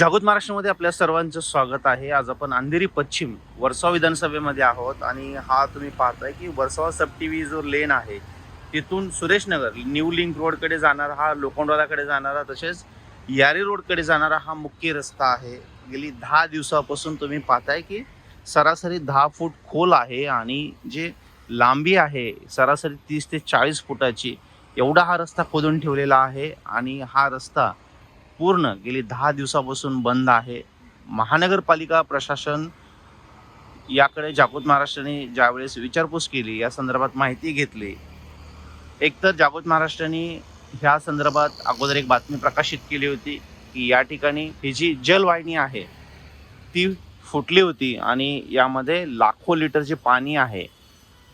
जागृत महाराष्ट्रामध्ये आपल्या सर्वांचं स्वागत आहे. आज आपण अंधेरी पश्चिम वर्सा विधानसभेमध्ये आहोत आणि हा तुम्ही पाहताय की वर्सावा सब टी व्ही जो लेन आहे तिथून सुरेशनगर न्यू लिंक रोडकडे जाणारा हा लोखंडवालाकडे जाणारा तसेच यारी रोडकडे जाणारा हा मुख्य रस्ता आहे. गेली दहा दिवसापासून तुम्ही पाहताय की सरासरी दहा फूट खोल आहे आणि जे लांबी आहे सरासरी तीस ते चाळीस फुटाची एवढा हा रस्ता खोदून ठेवलेला आहे आणि हा रस्ता पूर्ण गेली दहा दिवसापासून बंद आहे. महानगरपालिका प्रशासन याकडे जागृत महाराष्ट्राने ज्यावेळेस विचारपूस केली या संदर्भात माहिती घेतली. एकतर जागृत महाराष्ट्राने ह्या संदर्भात अगोदर एक बातमी प्रकाशित केली होती की या ठिकाणी ही जी जलवाहिनी आहे ती फुटली होती आणि यामध्ये लाखो लिटर जे पाणी आहे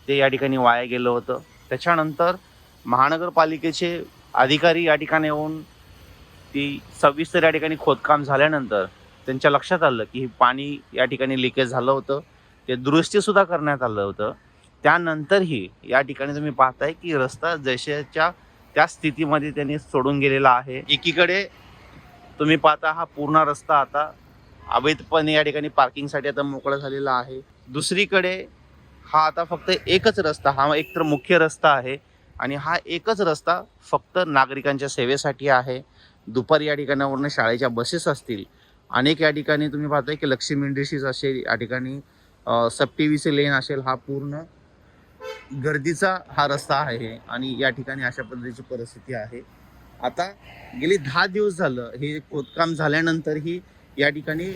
ते या ठिकाणी वाया गेलं होतं. त्याच्यानंतर महानगरपालिकेचे अधिकारी या ठिकाणी येऊन ती सविस्तर या ठिकाणी खोदकाम झाल्यानंतर त्यांच्या लक्षात आलं की हे पाणी या ठिकाणी लिकेज झालं होतं. ते दुरुस्तीसुद्धा करण्यात आलं होतं. त्यानंतरही या ठिकाणी तुम्ही पाहताय की रस्ता जशाच्या त्या स्थितीमध्ये त्यांनी सोडून गेलेला आहे. एकीकडे तुम्ही पाहता हा पूर्ण रस्ता आता अवैधपणे या ठिकाणी पार्किंगसाठी आता मोकळा झालेला आहे. दुसरीकडे हा आता फक्त एकच रस्ता हा एकतर मुख्य रस्ता आहे आणि हा एकच रस्ता फक्त नागरिकांच्या सेवेसाठी आहे. दुपारी या ठिकाणावरनं शाळेच्या बसेस असतील. अनेक या ठिकाणी तुम्ही पाहताय की लक्ष्मी इंडस्ट्रीज असेल या ठिकाणी सब टी सी लेन असेल हा पूर्ण गर्दीचा हा रस्ता आहे आणि या ठिकाणी अशा पद्धतीची परिस्थिती आहे. आता गेली दहा दिवस झालं हे खोदकाम झाल्यानंतरही या ठिकाणी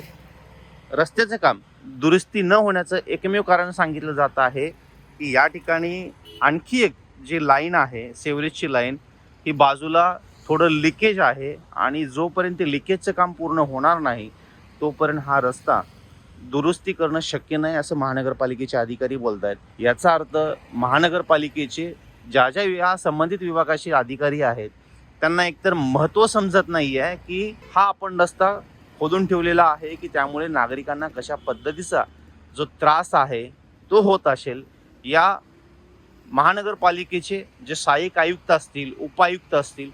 रस्त्याचं काम दुरुस्ती न होण्याचं एकमेव कारण सांगितलं जात आहे की या ठिकाणी आणखी एक जी लाईन आहे सेवरेजची लाईन ही बाजूला थोडं लिकेज आहे आणि जोपर्यंत लिकेजचं काम पूर्ण होणार नाही तोपर्यंत हा रस्ता दुरुस्ती करणं शक्य नाही असं महानगरपालिकेचे अधिकारी बोलत आहेत याचा अर्थ महानगरपालिकेचे ज्या ज्या या संबंधित विभागाचे अधिकारी आहेत त्यांना एकतर महत्त्व समजत नाही आहे की हा आपण रस्ता खोदून ठेवलेला आहे की त्यामुळे नागरिकांना कशा पद्धतीचा जो त्रास आहे तो होत असेल या महानगरपालिकेचे जे सहाय्यक आयुक्त असतील उपायुक्त असतील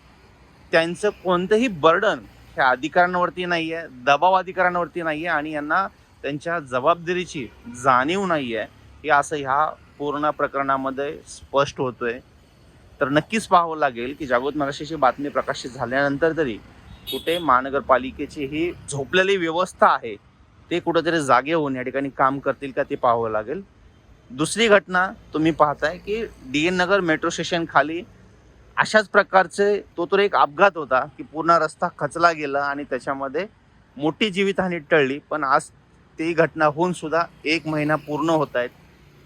त्यांचं कोणतंही बर्डन ह्या अधिकाऱ्यांवरती नाही आहे दबाव अधिकाऱ्यांवरती नाही आहे आणि यांना त्यांच्या जबाबदारीची जाणीव नाही आहे हे असं ह्या पूर्ण प्रकरणामध्ये स्पष्ट होतोय. तर नक्कीच पाहावं लागेल की जागृत महाराष्ट्राची बातमी प्रकाशित झाल्यानंतर तरी कुठे महानगरपालिकेची ही झोपलेली व्यवस्था आहे ते कुठेतरी जागे होऊन या ठिकाणी काम करतील का ते पाहावं लागेल. दुसरी घटना तुम्ही पाहताय की D N Nagar metro station खाली अशाच प्रकारचे तो तर एक अपघात होता की पूर्ण रस्ता खचला गेला आणि त्याच्यामध्ये मोठी जीवितहानी टळली. पण आज ती घटना होऊन सुद्धा एक महिना पूर्ण होत आहेत.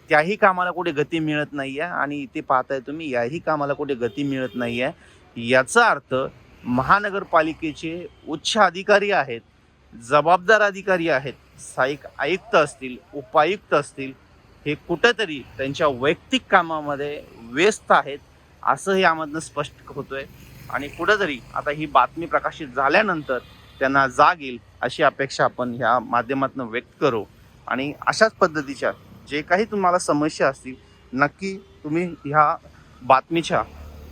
त्याही कामाला कुठे गती मिळत नाही आहे आणि इथे पाहताय तुम्ही याही कामाला कुठे गती मिळत नाही आहे याचा अर्थ महानगरपालिकेचे उच्च अधिकारी आहेत जबाबदार अधिकारी आहेत सहाय्यक आयुक्त असतील उपायुक्त असतील हे कुठंतरी त्यांच्या वैयक्तिक कामामध्ये व्यस्त आहेत. असं यामधनं स्पष्ट होतोय. आणि कुठंतरी आता ही बातमी प्रकाशित झाल्यानंतर त्यांना जाग येईल अशी अपेक्षा आपण ह्या माध्यमातून व्यक्त करू. आणि अशाच पद्धतीच्या जे काही तुम्हाला समस्या असतील नक्की तुम्ही ह्या बातमीच्या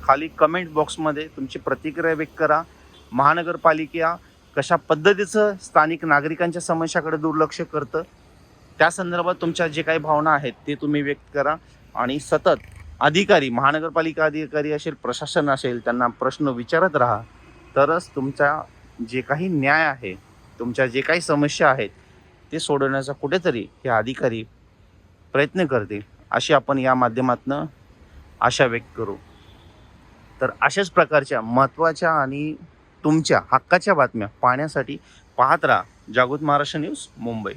खाली कमेंट बॉक्समध्ये तुमची प्रतिक्रिया व्यक्त करा. महानगरपालिका कशा पद्धतीचं स्थानिक नागरिकांच्या समस्याकडे दुर्लक्ष करतं त्या संदर्भात तुमच्या जे काही भावना आहेत ते तुम्ही व्यक्त करा. आणि सतत अधिकारी महानगरपालिका अधिकारी असेल प्रशासन असेल त्यांना प्रश्न विचारत राहा. तरच तुमचा जे काही न्याय आहे तुमच्या जे काही समस्या आहेत ते सोडवण्याचा कुठेतरी हे अधिकारी प्रयत्न करतील. अशी आपण या माध्यमातून आशा व्यक्त करू. तर अशाच प्रकारच्या महत्त्वाच्या आणि तुमच्या हक्काच्या बातम्या पाहण्यासाठी पाहत राहा. जागृत महाराष्ट्र न्यूज मुंबई.